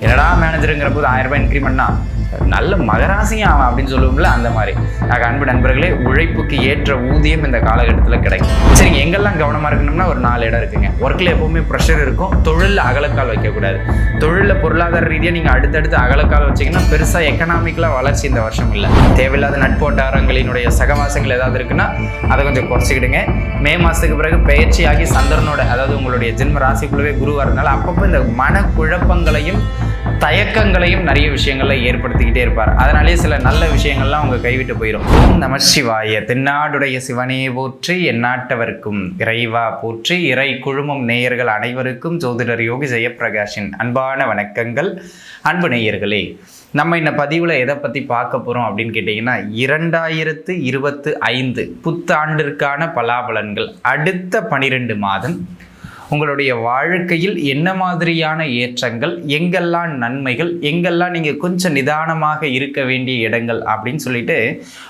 என்னடா மேனேஜருங்கிற போது ஆயிரம் ரூபாய் இன்க்ரிமெண்ட்னா நல்ல மகராசியும் அவன் அப்படின்னு சொல்லுவோம்ல அந்த மாதிரி. நான் அன்பு நண்பர்களே உழைப்புக்கு ஏற்ற ஊதியம் இந்த காலகட்டத்தில் கிடைக்கும். சரி எங்கெல்லாம் கவனமாக இருக்கணும்னா ஒரு நாலு இடம் இருக்குங்க. ஒர்க்கில் எப்பவுமே ப்ரெஷர் இருக்கும். தொழிலில் அகலக்கால் வைக்கக்கூடாது. தொழிலில் பொருளாதார ரீதியாக நீங்கள் அடுத்தடுத்து அகலக்கால் வச்சீங்கன்னா பெருசாக எக்கனாமிக்கலாக வளர்ச்சி இந்த வருஷம் இல்லை. தேவையில்லாத நட்போட்டாரங்களினுடைய சகவாசங்கள் ஏதாவது இருக்குன்னா அதை கொஞ்சம் குறைச்சிக்கிடுங்க. மே மாதத்துக்கு பிறகு பயிற்சியாகி சந்திரனோட அதாவது உங்களுடைய ஜென்ம ராசிக்குள்ளவே குருவாக இருந்தாலும் அப்பப்போ இந்த மன குழப்பங்களையும் தயக்கங்களையும் நிறைய விஷயங்கள்ல ஏற்படுத்திக்கிட்டே இருப்பார். அதனாலேயே சில நல்ல விஷயங்கள்லாம் அவங்க கைவிட்டு போயிடும் நம சிவாய தென்னாடுடைய சிவனே போற்றி எந்நாட்டவர்க்கும் இறைவா போற்றி இறை குழுமம் நேயர்கள் அனைவருக்கும் ஜோதிடர் யோகி ஜெயப்பிரகாஷின் அன்பான வணக்கங்கள். அன்பு நேயர்களே நம்ம இந்த பதிவில் எதை பற்றி பார்க்க போகிறோம் அப்படின்னு கேட்டிங்கன்னா இரண்டாயிரத்து இருபத்து ஐந்து புத்தாண்டிற்கான பலாபலன்கள் அடுத்த பனிரெண்டு மாதம் உங்களுடைய வாழ்க்கையில் என்ன மாதிரியான ஏற்றங்கள் எங்கெல்லாம் நன்மைகள் எங்கெல்லாம் நீங்கள் கொஞ்சம் நிதானமாக இருக்க வேண்டிய இடங்கள் அப்படின்னு சொல்லிட்டு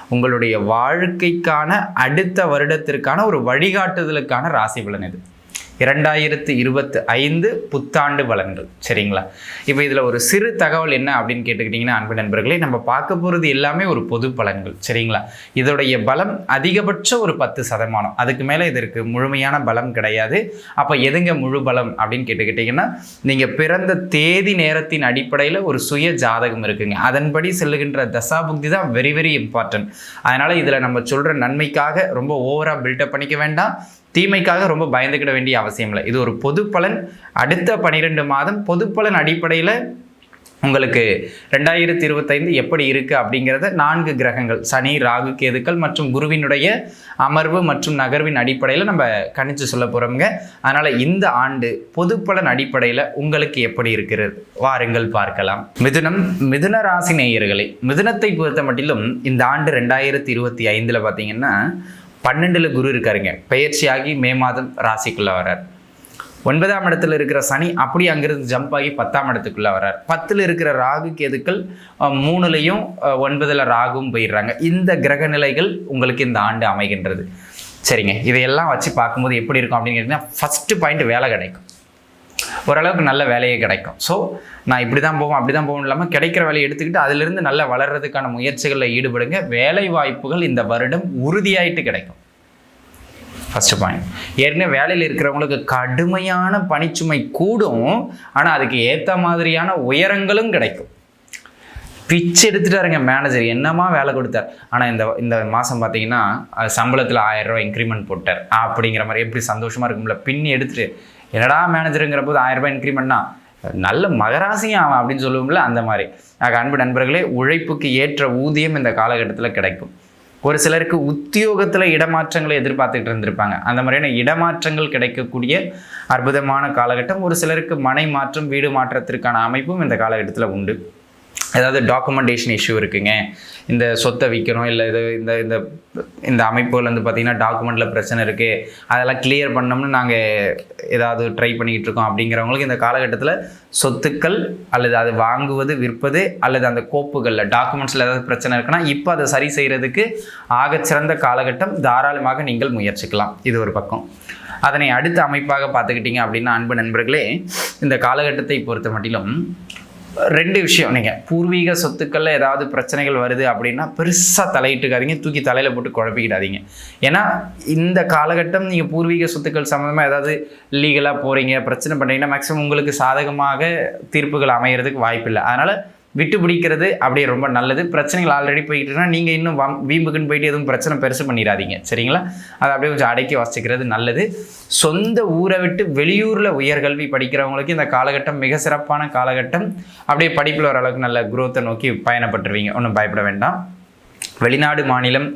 உங்களுடைய வாழ்க்கைக்கான அடுத்த வருடத்திற்கான ஒரு வழிகாட்டுதலுக்கான ராசி பலன் இது. இரண்டாயிரத்து இருபத்து ஐந்து புத்தாண்டு பலன்கள் சரிங்களா? இப்போ இதில் ஒரு சிறு தகவல் என்ன அப்படின்னு கேட்டுக்கிட்டிங்கன்னா அன்பு நண்பர்களே நம்ம பார்க்க போகிறது எல்லாமே ஒரு பொது பலன்கள். சரிங்களா? இதோடைய பலம் அதிகபட்சம் ஒரு பத்து சதமானம். அதுக்கு மேலே இதற்கு முழுமையான பலம் கிடையாது. அப்போ எதுங்க முழு பலம் அப்படின்னு கேட்டுக்கிட்டிங்கன்னா நீங்கள் பிறந்த தேதி நேரத்தின் அடிப்படையில் ஒரு சுய ஜாதகம் இருக்குங்க. அதன்படி செல்லுகின்ற தசாபுக்தி தான் வெரி வெரி இம்பார்ட்டன்ட் அதனால் இதில் நம்ம சொல்கிற நன்மைக்காக ரொம்ப ஓவராக பில்டப் பண்ணிக்க வேண்டாம். தீமைக்காக ரொம்ப பயந்துக்கிட வேண்டிய அவசியம் இல்லை. இது ஒரு பொது பலன். அடுத்த பனிரெண்டு மாதம் பொது பலன் அடிப்படையில் உங்களுக்கு ரெண்டாயிரத்தி இருபத்தைந்து எப்படி இருக்குது அப்படிங்கிறத நான்கு கிரகங்கள் சனி ராகு கேதுக்கள் மற்றும் குருவினுடைய அமர்வு மற்றும் நகர்வின் அடிப்படையில் நம்ம கணிச்சு சொல்ல போகிறோம்ங்க அதனால் இந்த ஆண்டு பொதுப்பலன் அடிப்படையில் உங்களுக்கு எப்படி இருக்கிறது? வாருங்கள் பார்க்கலாம். மிதுனம் மிதுன ராசி நேயர்களே மிதுனத்தை பொறுத்த மட்டிலும் இந்த ஆண்டு ரெண்டாயிரத்தி இருபத்தி ஐந்தில் பார்த்தீங்கன்னா பன்னெண்டில் குரு இருக்காருங்க. பயிற்சியாகி மே மாதம் ராசிக்குள்ளே வரார் ஒன்பதாம் இடத்துல இருக்கிற சனி அப்படி அங்கிருந்து ஜம்ப் ஆகி பத்தாம் இடத்துக்குள்ளே வரார் பத்தில் இருக்கிற ராகு கேதுக்கள் மூணுலேயும் மூணுலையும் ராகும் போயிடுறாங்க. இந்த கிரக நிலைகள் உங்களுக்கு இந்த ஆண்டு அமைகின்றது. சரிங்க. இதையெல்லாம் வச்சு பார்க்கும்போது எப்படி இருக்கும் அப்படின்னு கேட்டிங்கன்னா ஃபஸ்ட்டு பாயிண்ட் வேலை கிடைக்கும். ஓரளவுக்கு நல்ல வேலையே கிடைக்கும். ஸோ நான் இப்படி தான் போவோம் அப்படி தான் போகணும் இல்லாமல் கிடைக்கிற வேலையை எடுத்துக்கிட்டு அதிலிருந்து நல்லா வளர்றதுக்கான முயற்சிகளில் ஈடுபடுங்க. வேலை வாய்ப்புகள் இந்த வருடம் உறுதியாயிட்டு கிடைக்கும். ஃபஸ்ட்டு பாயிண்ட் ஏற்கனவே வேலையில் இருக்கிறவங்களுக்கு கடுமையான பணிச்சுமை கூடும் ஆனால் அதுக்கு ஏற்ற மாதிரியான உயரங்களும் கிடைக்கும். பிச்சு எடுத்துட்டாருங்க மேனேஜர் என்னமா வேலை கொடுத்தார்? ஆனால் இந்த இந்த மாதம் பார்த்தீங்கன்னா அது சம்பளத்தில் ஆயிரம் ரூபா இன்க்ரிமெண்ட் போட்டார். அப்படிங்கிற மாதிரி எப்படி சந்தோஷமாக இருக்கும்ல? பின்னி எடுத்துட்டு என்னடா மேனேஜருங்கிற போது ஆயிரம் ரூபாய் இன்க்ரிமெண்ட்னா நல்ல மகராசியும் அவன் அப்படின்னு சொல்லுவோம்ல அந்த மாதிரி. அன்பு நண்பர்களே உழைப்புக்கு ஏற்ற ஊதியம் இந்த காலகட்டத்தில் கிடைக்கும். ஒரு சிலருக்கு உத்தியோகத்தில் இடமாற்றங்களை எதிர்பார்த்துக்கிட்டு இருந்திருப்பாங்க. அந்த மாதிரியான இடமாற்றங்கள் கிடைக்கக்கூடிய அற்புதமான காலகட்டம். ஒரு சிலருக்கு மனை மாற்றம் வீடு மாற்றத்திற்கான அமைப்பும் இந்த காலகட்டத்தில் உண்டு. ஏதாவது டாக்குமெண்டேஷன் இஷ்யூ இருக்குங்க. இந்த சொத்தை விற்கணும் இல்லை இது இந்த இந்த இந்த அமைப்புகள் வந்து பார்த்திங்கன்னா டாக்குமெண்ட்டில் பிரச்சனை இருக்குது அதெல்லாம் கிளியர் பண்ணோம்னு நாங்கள் ஏதாவது ட்ரை பண்ணிக்கிட்டு இருக்கோம். அப்படிங்கிறவங்களுக்கு இந்த காலகட்டத்தில் சொத்துக்கள் அல்லது அது வாங்குவது விற்பது அல்லது அந்த கோப்புகளில் டாக்குமெண்ட்ஸில் ஏதாவது பிரச்சனை இருக்குன்னா இப்போ அதை சரி செய்கிறதுக்கு ஆகச்சிறந்த காலகட்டம். தாராளமாக நீங்கள் முயற்சிக்கலாம். இது ஒரு பக்கம். அதனை அடுத்த அமைப்பாக பார்த்துக்கிட்டிங்க அப்படின்னா அன்பு நண்பர்களே இந்த காலகட்டத்தை பொறுத்த மட்டிலும் ரெண்டு விஷயம். நீங்கள் பூர்வீக சொத்துக்களில் ஏதாவது பிரச்சனைகள் வருது அப்படின்னா பெருசாக தலையிட்டுக்காதீங்க. தூக்கி தலையில் போட்டு குழப்பிக்கிடாதீங்க. ஏன்னா இந்த காலகட்டம் நீங்கள் பூர்வீக சொத்துக்கள் சம்மந்தமாக ஏதாவது லீகலாக போகிறீங்க பிரச்சனை பண்ணுறீங்கன்னா மேக்ஸிமம் உங்களுக்கு சாதகமாக தீர்ப்புகள் அமையறதுக்கு வாய்ப்பில்லை. அதனால் விட்டு பிடிக்கிறது அப்படியே ரொம்ப நல்லது. பிரச்சனைகள் ஆல்ரெடி போய்கிட்டு நீங்கள் இன்னும் வம் வீம்புக்குன்னு போயிட்டு எதுவும் பிரச்சனை பெருசு பண்ணிடாதீங்க. சரிங்களா? அதை அப்படியே கொஞ்சம் அடக்கி வசிக்கிறது நல்லது. சொந்த ஊரை விட்டு வெளியூரில் உயர்கல்வி படிக்கிறவங்களுக்கு இந்த காலகட்டம் மிக சிறப்பான காலகட்டம். அப்படியே படிப்பில் ஓரளவுக்கு நல்ல குரோத்தை நோக்கி பயணப்பட்டுருவீங்க. ஒன்றும் பயப்பட வேண்டாம். வெளிநாடு மாநிலம்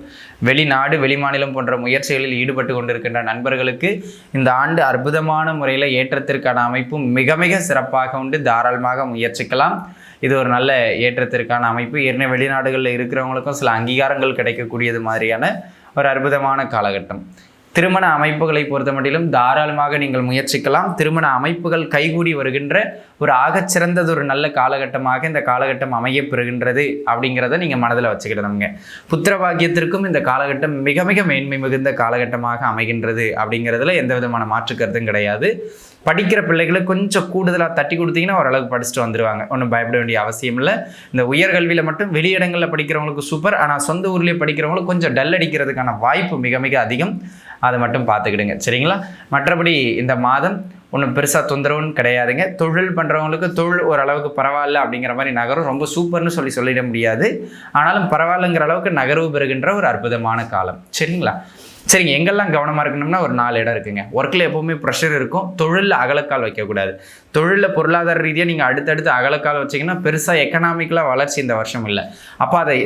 வெளிநாடு வெளிமாநிலம் போன்ற முயற்சிகளில் ஈடுபட்டு கொண்டிருக்கின்ற நண்பர்களுக்கு இந்த ஆண்டு அற்புதமான முறையில் ஏற்றத்திற்கான அமைப்பும் மிக மிக சிறப்பாக உண்டு. தாராளமாக முயற்சிக்கலாம். இது ஒரு நல்ல ஏற்றத்திற்கான அமைப்பு. ஏற்கனவே வெளிநாடுகளில் இருக்கிறவங்களுக்கும் சில அங்கீகாரங்கள் கிடைக்கக்கூடியது மாதிரியான ஒரு அற்புதமான காலகட்டம். திருமண அமைப்புகளை பொறுத்த மட்டிலும் தாராளமாக நீங்கள் முயற்சிக்கலாம். திருமண அமைப்புகள் கைகூடி வருகின்ற ஒரு ஆகச்சிறந்தது ஒரு நல்ல காலகட்டமாக இந்த காலகட்டம் அமைய பெறுகின்றது அப்படிங்கிறத நீங்கள் மனதில் வச்சுக்கிடணுங்க. புத்திரபாகியத்திற்கும் இந்த காலகட்டம் மிக மிக மேன்மை மிகுந்த காலகட்டமாக அமைகின்றது அப்படிங்கிறதுல எந்த விதமான மாற்று கருத்தும் கிடையாது. படிக்கிற பிள்ளைகளுக்கு கொஞ்சம் கூடுதலாக தட்டி கொடுத்தீங்கன்னா ஓரளவுக்கு படிச்சுட்டு வந்துடுவாங்க ஒன்றும் பயப்பட வேண்டிய அவசியம் இல்லை. இந்த உயர்கல்வியில் மட்டும் வெளியிடங்களில் படிக்கிறவங்களுக்கு சூப்பர். ஆனால் சொந்த ஊர்லேயே படிக்கிறவங்களுக்கு கொஞ்சம் டல் அடிக்கிறதுக்கான வாய்ப்பு மிக மிக அதிகம். அதை மட்டும் பார்த்துக்கிடுங்க. சரிங்களா? மற்றபடி இந்த மாதம் ஒன்றும் பெருசாக தொந்தரவுன்னு கிடையாதுங்க. தொழில் பண்ணுறவங்களுக்கு தொழில் ஓரளவுக்கு பரவாயில்ல அப்படிங்கிற மாதிரி நகரும். ரொம்ப சூப்பர்னு சொல்லி சொல்லிட முடியாது. ஆனாலும் பரவாயில்லைங்கிற அளவுக்கு நகர்வு பெறுகின்ற ஒரு அற்புதமான காலம். சரிங்களா? சரிங்க எங்கெல்லாம் கவனமாக இருக்கணும்னா ஒரு நாலு இடம் இருக்குங்க. ஒர்க்கில் எப்போவுமே ப்ரெஷர் இருக்கும். தொழிலில் அகலக்கால் வைக்கக்கூடாது. தொழிலில் பொருளாதார ரீதியாக நீங்கள் அடுத்தடுத்து அகலக்கால் வச்சிங்கன்னா பெருசாக எக்கனாமிக்கலாக வளர்ச்சி இந்த வருஷம் இல்லை. அப்போ அதை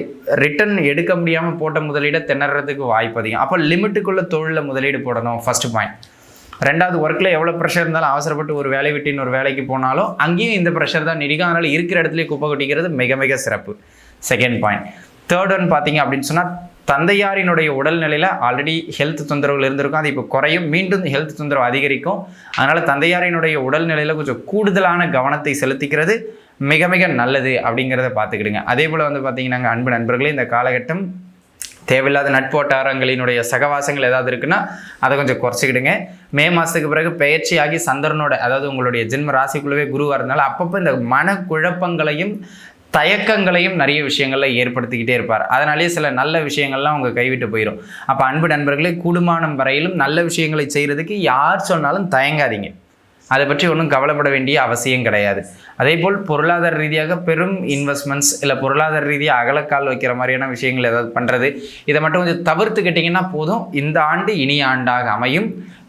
ரிட்டர்ன் எடுக்க முடியாமல் போட்ட முதலீடை திணறதுக்கு வாய்ப்பு அதிகம். அப்போ லிமிட்டுக்குள்ளே தொழிலில் முதலீடு போடணும் ஃபஸ்ட்டு பாயிண்ட் ரெண்டாவது ஒர்க்கில் எவ்வளோ ப்ரெஷர் இருந்தாலும் அவசரப்பட்டு ஒரு வேலை விட்டு இன்னொரு வேலைக்கு போனாலும் அங்கேயும் இந்த ப்ரெஷர் தான் நீடிக்கும். அதனால் இருக்கிற இடத்துலேயே குப்பை கொட்டிக்கிறது மிக மிக சிறப்பு. செகண்ட் பாயிண்ட் தேர்ட் ஒன் பார்த்தீங்க அப்படின்னு சொன்னால் தந்தையாரினுடைய உடல்நிலையில் ஆல்ரெடி ஹெல்த் தொந்தரவுகள் இருந்திருக்கும். அது இப்போ குறையும். மீண்டும் ஹெல்த் தொந்தரவு அதிகரிக்கும். அதனால் தந்தையாரினுடைய உடல்நிலையில் கொஞ்சம் கூடுதலான கவனத்தை செலுத்திக்கிறது மிக மிக நல்லது அப்படிங்கிறத பார்த்துக்கிடுங்க. அதே போல் வந்து பார்த்தீங்கன்னா அன்பு நண்பர்களே இந்த காலகட்டம் தேவையில்லாத நட்போட்டாரங்களினுடைய சகவாசங்கள் ஏதாவது இருக்குன்னா அதை கொஞ்சம் குறைச்சிக்கிடுங்க. மே மாதத்துக்கு பிறகு பெயர்ச்சியாகி சந்திரனோட அதாவது உங்களுடைய ஜென்ம ராசிக்குள்ளவே குருவாக இருந்தாலும் அப்பப்போ இந்த மனக்குழப்பங்களையும் தயக்கங்களையும் நிறைய விஷயங்களில் ஏற்படுத்திக்கிட்டே இருப்பார். அதனாலேயே சில நல்ல விஷயங்கள்லாம் அவங்க கைவிட்டு போயிடும் அப்போ அன்பு நண்பர்களே கூடுமானம் வரையிலும் நல்ல விஷயங்களை செய்கிறதுக்கு யார் சொன்னாலும் தயங்காதீங்க. அதை பற்றி ஒன்றும் கவலைப்பட வேண்டிய அவசியம் கிடையாது. அதே போல் பொருளாதார ரீதியாக பெரும் இன்வெஸ்ட்மெண்ட்ஸ் இல்லை பொருளாதார ரீதியாக அகலக்கால் வைக்கிற மாதிரியான விஷயங்கள் ஏதாவது பண்ணுறது இதை மட்டும் கொஞ்சம் தவிர்த்துக்கிட்டிங்கன்னா போதும். இந்த ஆண்டு இனிய ஆண்டாக அமையும்.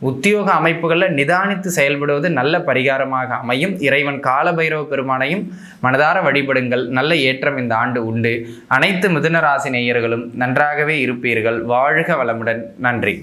உத்தியோக அமைப்புகளில் நிதானித்து செயல்படுவது நல்ல பரிகாரமாக அமையும். இறைவன் காலபைரவ பெருமானையும் மனதார வழிபடுங்கள். நல்ல ஏற்றம் இந்த ஆண்டு உண்டு. அனைத்து மிதுன ராசி நேயர்களும் நன்றாகவே இருப்பீர்கள். வாழ்க வளமுடன். நன்றி.